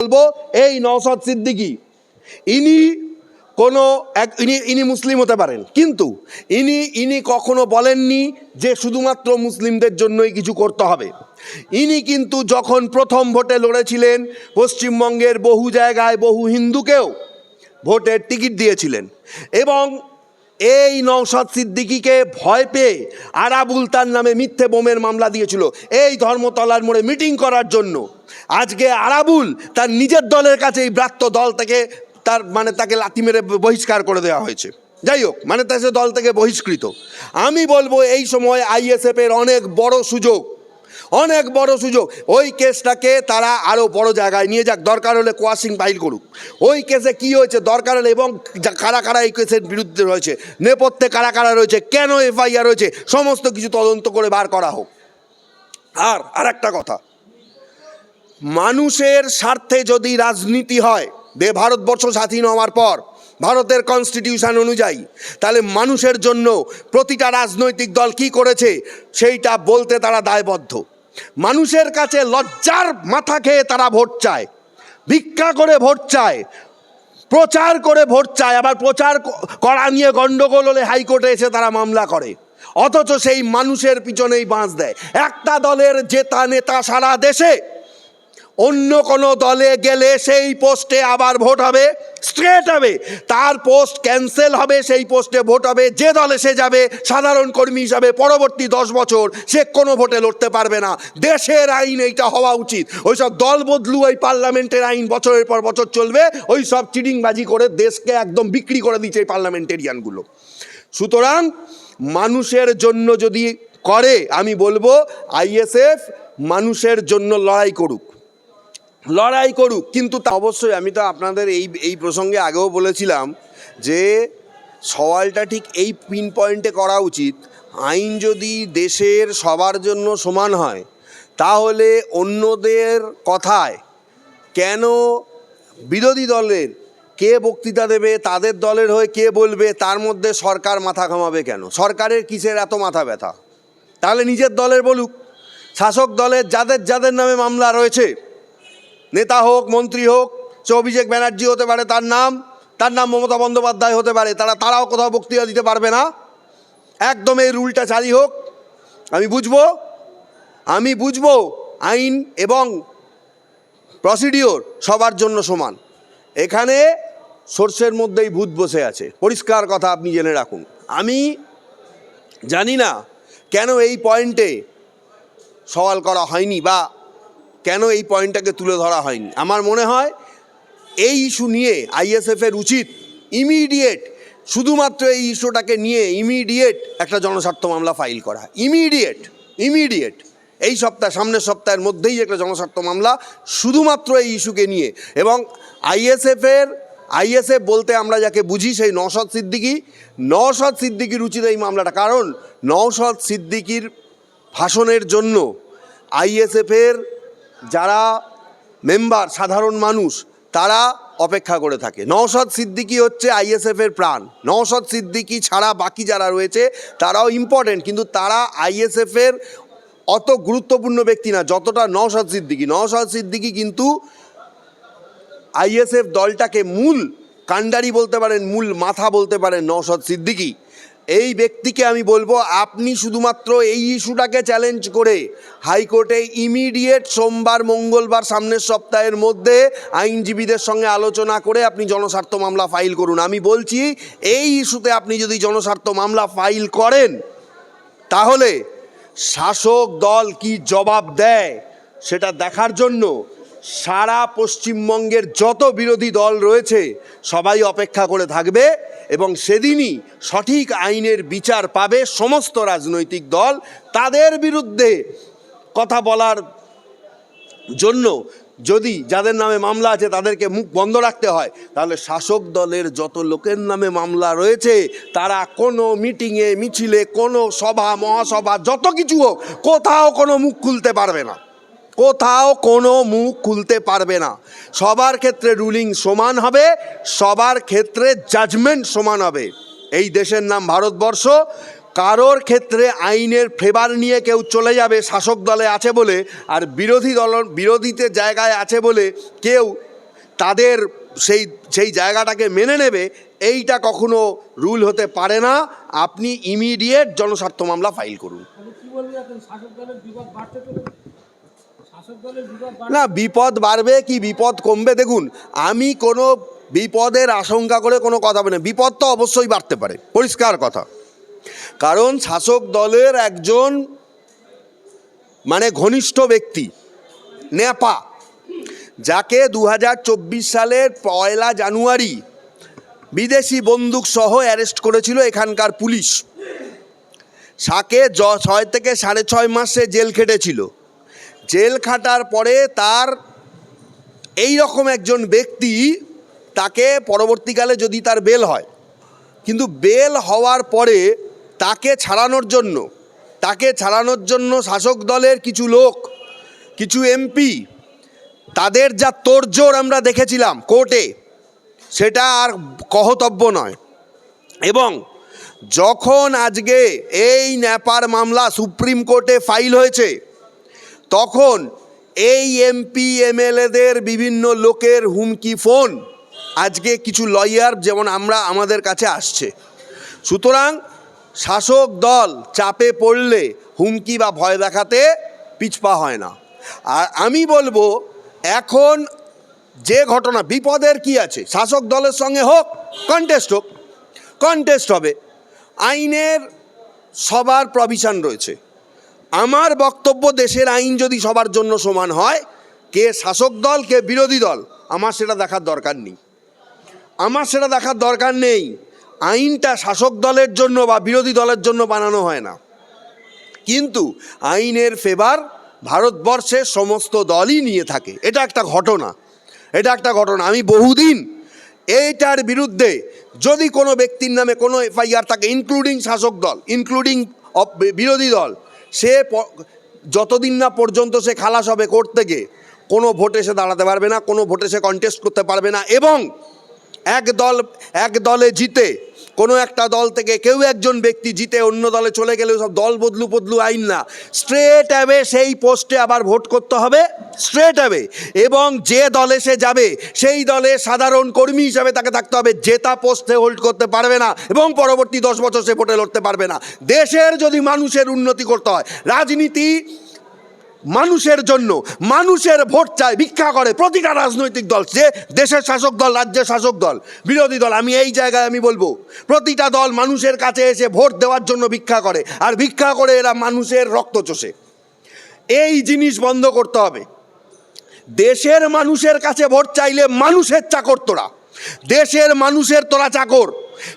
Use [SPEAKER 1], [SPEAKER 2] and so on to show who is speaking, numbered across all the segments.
[SPEAKER 1] বলব, এই নওসাদ সিদ্দিকি, ইনি কোনো এক ইনি ইনি মুসলিম হতে পারেন, কিন্তু ইনি ইনি কখনো বলেননি যে শুধুমাত্র মুসলিমদের জন্যই কিছু করতে হবে। ইনি কিন্তু যখন প্রথম ভোটে লড়েছিলেন, পশ্চিমবঙ্গের বহু জায়গায় বহু হিন্দুকেও ভোটের টিকিট দিয়েছিলেন এবং এই নৌসাদ সিদ্দিকিকে ভয় পেয়ে আরাবুল তার নামে মিথ্যে বোমের মামলা দিয়েছিল এই ধর্মতলার মোড়ে মিটিং করার জন্য। আজকে আরাবুল তার নিজের দলের কাছে এই ব্রাত্য দল থেকে তার মানে তাকে লাথি মেরে বহিষ্কার করে দেওয়া হয়েছে। যাই হোক মানে তার দল থেকে বহিষ্কৃত। আমি বলব এই সময় আইএসএফ এর অনেক বড় সুযোগ অনেক বড় সুযোগ। ওই কেসটাকে তারা আরও বড় জায়গায় নিয়ে যাক, দরকার হলে কোয়াশিং ফাইল করুক। ওই কেসে কি হয়েছে, দরকার হলে এবং কারা কারা এই কেসের বিরুদ্ধে রয়েছে, নেপথ্যে কারা কারা রয়েছে, কেন এফআইআর রয়েছে সমস্ত কিছু তদন্ত করে বার করা হোক। আর আর একটা কথা, মানুষের স্বার্থে যদি রাজনীতি হয়, দে ভারতবর্ষ স্বাধীন হওয়ার পর, ভারতের কনস্টিটিউশন অনুযায়ী, তাহলে মানুষের জন্য প্রতিটা রাজনৈতিক দল কি করেছে, সেইটা বলতে তারা দায়বদ্ধ। মানুষের কাছে লজ্জার মাথা খেয়ে তারা ভোট চায়। ভিক্ষা করে ভোট চায়, প্রচার করে ভোট চায়, আবার প্রচার করা নিয়ে গণ্ডগোল হলে হাইকোর্টে এসে তারা মামলা করে। অথচ সেই মানুষের পিছনেই বাঁশ দেয়। একটা দলের জেতা নেতা সারা দেশে অন্য কোনো দলে গেলে সেই পোস্টে আবার ভোট হবে স্ট্রেট হবে। তার পোস্ট ক্যান্সেল হবে, সেই পোস্টে ভোট হবে। যে দলে সে যাবে, সাধারণ কর্মী হিসাবে পরবর্তী দশ বছর সে কোনো ভোটে লড়তে পারবে না। দেশের আইন এইটা হওয়া উচিত। ওই সব দল বদলু, ওই পার্লামেন্টের আইন বছরের পর বছর চলবে ওই সব চিটিংবাজি করে দেশকে একদম বিক্রি করে দিচ্ছে এই পার্লামেন্টেরিয়ানগুলো। সুতরাং মানুষের জন্য যদি করে, আমি বলব আইএসএফ মানুষের জন্য লড়াই করুক। লড়াই করুক, কিন্তু তা অবশ্যই আমি তো আপনাদের এই এই প্রসঙ্গে আগেও বলেছিলাম যে সওয়ালটা ঠিক এই পিন পয়েন্টে করা উচিত। আইন যদি দেশের সবার জন্য সমান হয়, তাহলে অন্যদের কথায় কেন বিরোধী দলের কে বক্তৃতা দেবে, তাদের দলের হয়ে কে বলবে, তার মধ্যে সরকার মাথা ঘামাবে কেন? সরকারের কিসের এত মাথা ব্যথা? তাহলে নিজের দলের বলুক। শাসক দলের, যাদের যাদের নামে মামলা রয়েছে নেতা হোক, মন্ত্রী হোক, সে অভিষেক ব্যানার্জি হতে পারে তার নাম তার নাম মমতা বন্দ্যোপাধ্যায় হতে পারে, তারা তারাও কোথাও বক্তৃতা দিতে পারবে না। একদম এই রুলটা চালি হোক, আমি বুঝব আমি বুঝব আইন এবং প্রসিডিওর সবার জন্য সমান। এখানে সর্ষের মধ্যেই ভূত বসে আছে, পরিষ্কার কথা আপনি জেনে রাখুন। আমি জানি না কেন এই পয়েন্টে সওয়াল করা হয়নি বা কেন এই পয়েন্টটাকে তুলে ধরা হয়নি? আমার মনে হয় এই ইস্যু নিয়ে আইএসএফের উচিত ইমিডিয়েট শুধুমাত্র এই ইস্যুটাকে নিয়ে ইমিডিয়েট একটা জনস্বার্থ মামলা ফাইল করা। Immediate immediate. এই সপ্তাহ, সামনের সপ্তাহের মধ্যেই একটা জনস্বার্থ মামলা শুধুমাত্র এই ইস্যুকে নিয়ে এবং আইএসএফের আইএসএফ বলতে আমরা যাকে বুঝি সেই নওশাদ সিদ্দিকি। নওশাদ সিদ্দিকির উচিত এই মামলাটা, কারণ নওশাদ সিদ্দিকির ভাষণের জন্য আইএসএফের যারা মেম্বার, সাধারণ মানুষ, তারা অপেক্ষা করে থাকে। নওশাদ সিদ্দিকি হচ্ছে আইএসএফের প্রাণ। নওশাদ সিদ্দিকি ছাড়া বাকি যারা রয়েছে, তারাও ইম্পর্টেন্ট কিন্তু তারা আইএসএফের অত গুরুত্বপূর্ণ ব্যক্তি না, যতটা নওশাদ সিদ্দিকি। নওশাদ সিদ্দিকি কিন্তু আইএসএফ দলটাকে মূল কাণ্ডারি বলতে পারেন, মূল মাথা বলতে পারেন নওশাদ সিদ্দিকি। এই ব্যক্তিকে আমি বলব, আপনি শুধুমাত্র এই ইস্যুটাকে চ্যালেঞ্জ করে হাইকোর্টে ইমিডিয়েট সোমবার, মঙ্গলবার, সামনের সপ্তাহের মধ্যে আইনজীবীদের সঙ্গে আলোচনা করে আপনি জনস্বার্থ মামলা ফাইল করুন। আমি বলছি, এই ইস্যুতে আপনি যদি জনস্বার্থ মামলা ফাইল করেন, তাহলে শাসক দল কি জবাব দেয় সেটা দেখার জন্য সারা পশ্চিমবঙ্গের যত বিরোধী দল রয়েছে, সবাই অপেক্ষা করে থাকবে এবং সেদিনই সঠিক আইনের বিচার পাবে সমস্ত রাজনৈতিক দল। তাদের বিরুদ্ধে কথা বলার জন্য যদি যাদের নামে মামলা আছে, তাদেরকে মুখ বন্ধ রাখতে হয়, তাহলে শাসক দলের যত লোকের নামে মামলা রয়েছে, তারা কোনো মিটিংয়ে, মিছিলে, কোনো সভা, মহাসভা, যত কিছু হোক, কোথাও কোনো মুখ খুলতে পারবে না। কোথাও কোনো মুখ খুলতে পারবে না। সবার ক্ষেত্রে রুলিং সমান হবে, সবার ক্ষেত্রে জাজমেন্ট সমান হবে। এই দেশের নাম ভারতবর্ষ, কারোর ক্ষেত্রে আইনের ফেভার নিয়ে কেউ চলে যাবে, শাসক দলে আছে বলে, আর বিরোধী দল, বিরোধীতে জায়গায় আছে বলে কেউ তাদের সেই সেই জায়গাটাকে মেনে নেবে, এইটা কখনো রুল হতে পারে না। আপনি ইমিডিয়েট জনস্বার্থ মামলা ফাইল করুন। না, বিপদ বাড়বে কি বিপদ কমবে? দেখুন, আমি কোনো বিপদের আশঙ্কা করে কোনো কথা বলি না। বিপদ তো অবশ্যই বাড়তে পারে, পরিষ্কার কথা। কারণ শাসক দলের একজন মানে ঘনিষ্ঠ ব্যক্তি, নেপা, যাকে দু হাজার চব্বিশ সালের পয়লা জানুয়ারি বিদেশি বন্দুক সহ অ্যারেস্ট করেছিল এখানকার পুলিশ। সাকে ছয় থেকে সাড়ে ছয় মাসে জেল খেটেছিল। জেল খাটার পরে তার এই রকম একজন ব্যক্তি তাকে পরবর্তীকালে যদি তার বেল হয়, কিন্তু বেল হওয়ার পরে তাকে ছাড়ানোর জন্য, তাকে ছাড়ানোর জন্য শাসক দলের কিছু লোক, কিছু এমপি, তাদের যা তোড়জোড় আমরা দেখেছিলাম কোর্টে, সেটা আর কহতব্য নয়। এবং যখন আজকে এই ন্যাপার মামলা সুপ্রিম কোর্টে ফাইল হয়েছে তখন এই এমপি, এমএলএদের বিভিন্ন লোকের হুমকি ফোন। আজকে কিছু লয়ার যেমন আমরা, আমাদের কাছে আসছে। সুতরাং শাসক দল চাপে পড়লে হুমকি বা ভয় দেখাতে পিছপা হয় না। আর আমি বলব, এখন যে ঘটনা, বিপদের কি আছে? শাসক দলের সঙ্গে হোক কন্টেস্ট হোক কন্টেস্ট হবে। আইনের সবার প্রভিশন রয়েছে। আমার বক্তব্য দেশের আইন যদি সবার জন্য সমান হয়, কে শাসক দল, কে বিরোধী দল, আমার সেটা দেখার দরকার নেই। আমার সেটা দেখার দরকার নেই। আইনটা শাসক দলের জন্য বা বিরোধী দলের জন্য বানানো হয় না। কিন্তু আইনের ফেভার ভারতবর্ষের সমস্ত দলই নিয়ে থাকে। এটা একটা ঘটনা। এটা একটা ঘটনা। আমি বহুদিন এইটার বিরুদ্ধে যদি কোনো ব্যক্তির নামে কোনো এফআইআর থাকে ইনক্লুডিং শাসক দল ইনক্লুডিং বিরোধী দল সে যতদিন না পর্যন্ত সে খালাস হবে কোর্ট থেকে, কোনো ভোটে সে দাঁড়াতে পারবে না, কোনো ভোটে সে কন্টেস্ট করতে পারবে না এবং এক দল, এক দলে জিতে কোনো একটা দল থেকে কেউ একজন ব্যক্তি জিতে অন্য দলে চলে গেলে সব দল বদলু বদলু আইন না। স্ট্রেট অ্যাবে সেই পোস্টে আবার ভোট করতে হবে। স্ট্রেট অ্যাবে এবং যে দলে সে যাবে, সেই দলে সাধারণ কর্মী হিসাবে তাকে থাকতে হবে। জেতা পোস্টে হোল্ড করতে পারবে না এবং পরবর্তী দশ বছর সে ভোটে লড়তে পারবে না। দেশের যদি মানুষের উন্নতি করতে হয়, রাজনীতি মানুষের জন্য, মানুষের ভোট চায়, ভিক্ষা করে প্রতিটা রাজনৈতিক দল, যে দেশের শাসক দল, রাজ্যের শাসক দল, বিরোধী দল, আমি এই জায়গায় আমি বলব, প্রতিটা দল মানুষের কাছে এসে ভোট দেওয়ার জন্য ভিক্ষা করে, আর ভিক্ষা করে এরা মানুষের রক্ত চষে। এই জিনিস বন্ধ করতে হবে। দেশের মানুষের কাছে ভোট চাইলে মানুষের চাকর তোরা। দেশের মানুষের তোরা চাকর।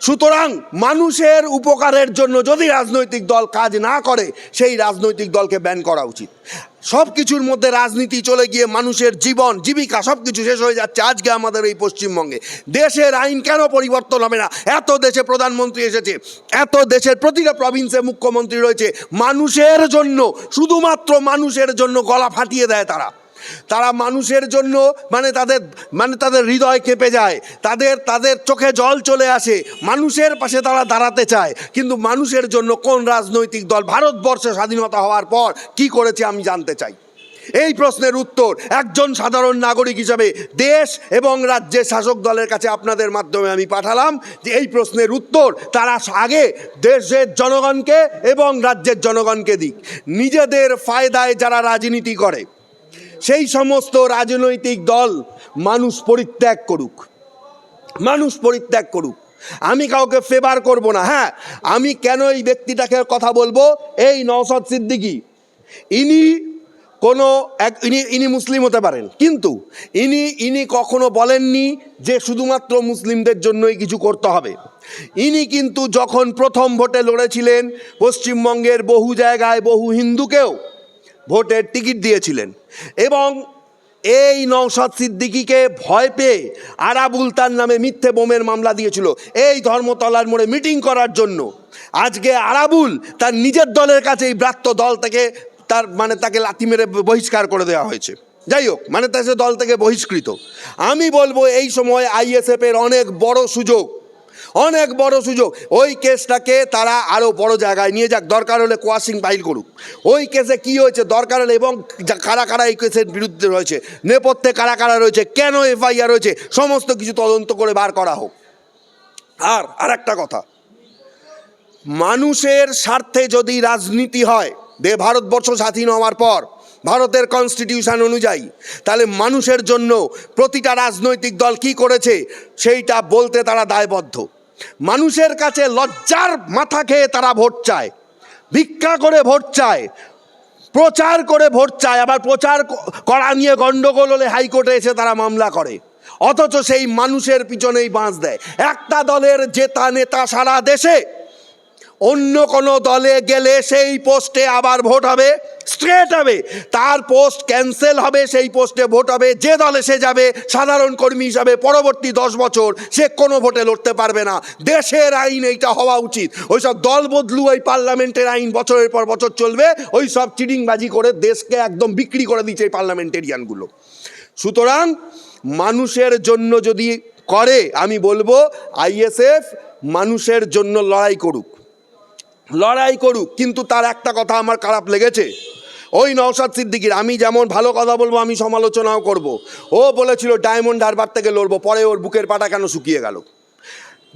[SPEAKER 1] সুতরাং মানুষের উপকারের জন্য যদি রাজনৈতিক দল কাজ না করে, সেই রাজনৈতিক দলকে ব্যান করা উচিত। সব কিছুর মধ্যে রাজনীতি চলে গিয়ে মানুষের জীবন, জীবিকা সব কিছু শেষ হয়ে যাচ্ছে আজকে আমাদের এই পশ্চিমবঙ্গে। দেশের আইন কেন পরিবর্তন হবে না? এত দেশে প্রধানমন্ত্রী এসেছে, এত দেশের প্রতিটা প্রভিন্সে মুখ্যমন্ত্রী রয়েছে। মানুষের জন্য, শুধুমাত্র মানুষের জন্য গলা ফাটিয়ে দেয় তারা। তারা মানুষের জন্য মানে তাদের মানে তাদের হৃদয় কেঁপে যায়। তাদের তাদের চোখে জল চলে আসে। মানুষের পাশে তারা দাঁড়াতে চায়। কিন্তু মানুষের জন্য কোন রাজনৈতিক দল ভারতবর্ষে স্বাধীনতা হওয়ার পর কি করেছে আমি জানতে চাই। এই প্রশ্নের উত্তর একজন সাধারণ নাগরিক হিসাবে দেশ এবং রাজ্যের শাসক দলের কাছে আপনাদের মাধ্যমে আমি পাঠালাম যে এই প্রশ্নের উত্তর তারা আগে দেশের জনগণকে এবং রাজ্যের জনগণকে দিক। নিজেদের ফায়দায় যারা রাজনীতি করে সেই সমস্ত রাজনৈতিক দল মানুষ পরিত্যাগ করুক। মানুষ পরিত্যাগ করুক। আমি কাউকে ফেভার করব না। হ্যাঁ আমি কেন এই ব্যক্তিটাকে কথা বলব? এই নওশাদ সিদ্দিকী। ইনি কোনো এক, ইনি ইনি মুসলিম হতে পারেন। কিন্তু ইনি ইনি কখনো বলেননি যে শুধুমাত্র মুসলিমদের জন্যই কিছু করতে হবে। ইনি কিন্তু যখন প্রথম ভোটে লড়েছিলেন পশ্চিমবঙ্গের বহু জায়গায় বহু হিন্দুকেও ভোটের টিকিট দিয়েছিলেন। এবং এই নৌশদ সিদ্দিকিকে ভয় পেয়ে আরাবুল তার নামে মিথ্যে বোমের মামলা দিয়েছিল এই ধর্মতলার মোড়ে মিটিং করার জন্য। আজকে আরাবুল তার নিজের দলের কাছে এই ব্রাত্য দল থেকে তার মানে তাকে লাথি মেরে বহিষ্কার করে দেওয়া হয়েছে। যাই হোক মানে তার সে দল থেকে বহিষ্কৃত। আমি বলব এই সময় আইএসএফের অনেক বড় সুযোগ অনেক বড় সুযোগ। ওই কেসটাকে তারা আরও বড় জায়গায় নিয়ে যাক, দরকার হলে কোয়াশিং ফাইল করুক। ওই কেসে কি হয়েছে, দরকার হলে এবং কারা কারা এই কেসের বিরুদ্ধে রয়েছে, নেপথ্যে কারা কারা রয়েছে, কেন এফআইআর রয়েছে সমস্ত কিছু তদন্ত করে বার করা হোক। আর আর একটা কথা, মানুষের স্বার্থে যদি রাজনীতি হয়, দে ভারতবর্ষ স্বাধীন হওয়ার পর, ভারতের কনস্টিটিউশন অনুযায়ী, তাহলে মানুষের জন্য প্রতিটা রাজনৈতিক দল কি করেছে, সেইটা বলতে তারা দায়বদ্ধ। মানুষের কাছে লজ্জার মাথা খেয়ে তারা ভোট চায়। ভিক্ষা করে ভোট চায়, প্রচার করে ভোট চায়, আবার প্রচার করা নিয়ে গণ্ডগোল হলে হাইকোর্টে এসে তারা মামলা করে। অথচ সেই মানুষের পিছনেই বাঁশ দেয়। একটা দলের জেতা নেতা সারা দেশে অন্য কোনো দলে গেলে সেই পোস্টে আবার ভোট হবে স্ট্রেট হবে। তার পোস্ট ক্যান্সেল হবে, সেই পোস্টে ভোট হবে। যে দলে সে যাবে, সাধারণ কর্মী হিসাবে পরবর্তী দশ বছর সে কোনো ভোটে লড়তে পারবে না। দেশের আইন এইটা হওয়া উচিত। ওই সব দল বদলু, ওই পার্লামেন্টের আইন বছরের পর বছর চলবে ওই সব চিটিংবাজি করে দেশকে একদম বিক্রি করে দিচ্ছে এই পার্লামেন্টেরিয়ানগুলো। সুতরাং মানুষের জন্য যদি করে, আমি বলব আইএসএফ মানুষের জন্য লড়াই করুক। লড়াই করুক, কিন্তু তার একটা কথা আমার খারাপ লেগেছে। ওই নওশাদ সিদ্দিকির, আমি যেমন ভালো কথা বলব, আমি সমালোচনাও করব। ও বলেছিল, ডায়মন্ড হারবার থেকে লড়বো, পরে ওর বুকের পাটা কেন শুকিয়ে গেল?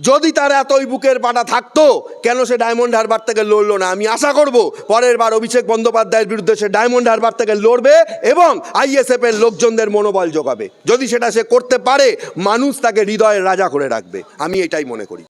[SPEAKER 1] যদি তার এত ওই বুকের পাটা থাকতো, কেন সে ডায়মন্ড হারবার থেকে লড়লো না? আমি আশা করব, পরের বার অভিষেক বন্দ্যোপাধ্যায়ের বিরুদ্ধে সে ডায়মন্ড হারবার থেকে লড়বে এবং আইএসএফ এর লোকজনদের মনোবল যোগাবে যদি সেটা সে করতে পারে, মানুষ তাকে হৃদয়ের রাজা করে রাখবে। আমি এটাই মনে করি।